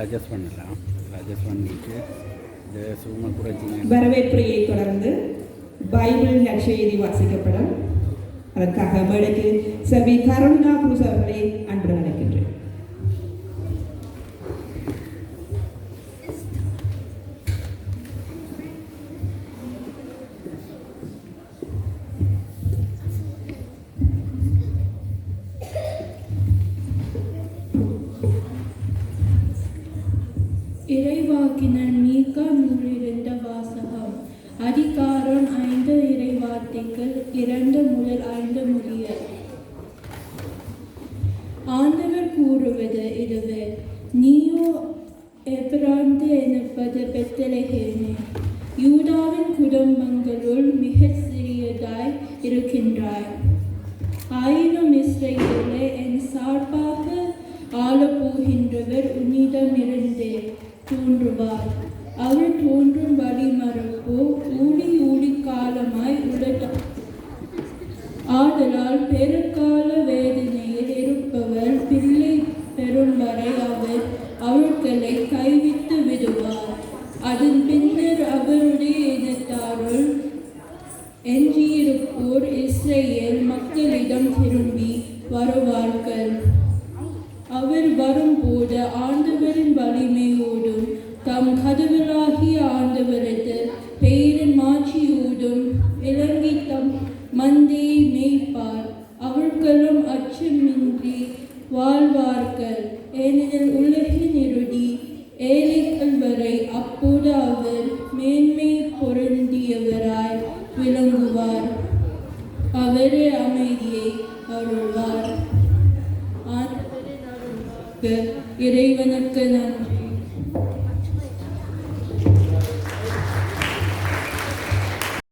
Adjust பண்ணலாம். Adjust பண்ணிட்டு இந்த சூமை குறைச்சிங்க வரவேற்புரையை தொடர்ந்து பைபிள் நற்செய்தி வாசிக்கப்படும். அதற்காக மேடைக்கு செவி கருணா குருஸ் அவர்களை இறைவாக்கினர் மீகா நூலிருந்த வாசகம். அதிகாரம் ஐந்து இறை வார்த்தைகள் இரண்டு முதல் ஐந்து முடிய ஆண்டவர் கூறுவது இதுவே நீயோ எப்ராந்து எனப்பது பெத்தலகேமே யூதாவின் குடும்பங்களுள் மிக சிறியதாய் இருக்கின்றாய். ஆயினும் இஸ்ரேலே என் சார்பாக ஆளப்போகின்றவர் தோன்றும் வழி மறப்போ? ஊடி ஊடி காலமாய் உடல் ஆதலால் பெருக்கால வேதனையில் இருப்பவர் பிள்ளை பெறும் வரை அவர் அவர்களை கைவிட்டு விடுவார். அதன் பின்னர் அவருடைய எதிர்த்தாருள் எஞ்சியிருப்போர் இஸ்ரேல் மக்களிடம் திரும்பி வருவார்கள் நினைப்பார் அவர்களும் அச்சமின்றி வாழ்வார்கள். ஏனெனில் உலகின் இருடி ஏழைகள் வரை அப்போது அவர் மேன்மை பொருந்தியவராய் விளங்குவார். அவரே அமைதியை அருள்வார். இறைவனுக்கு நன்றி.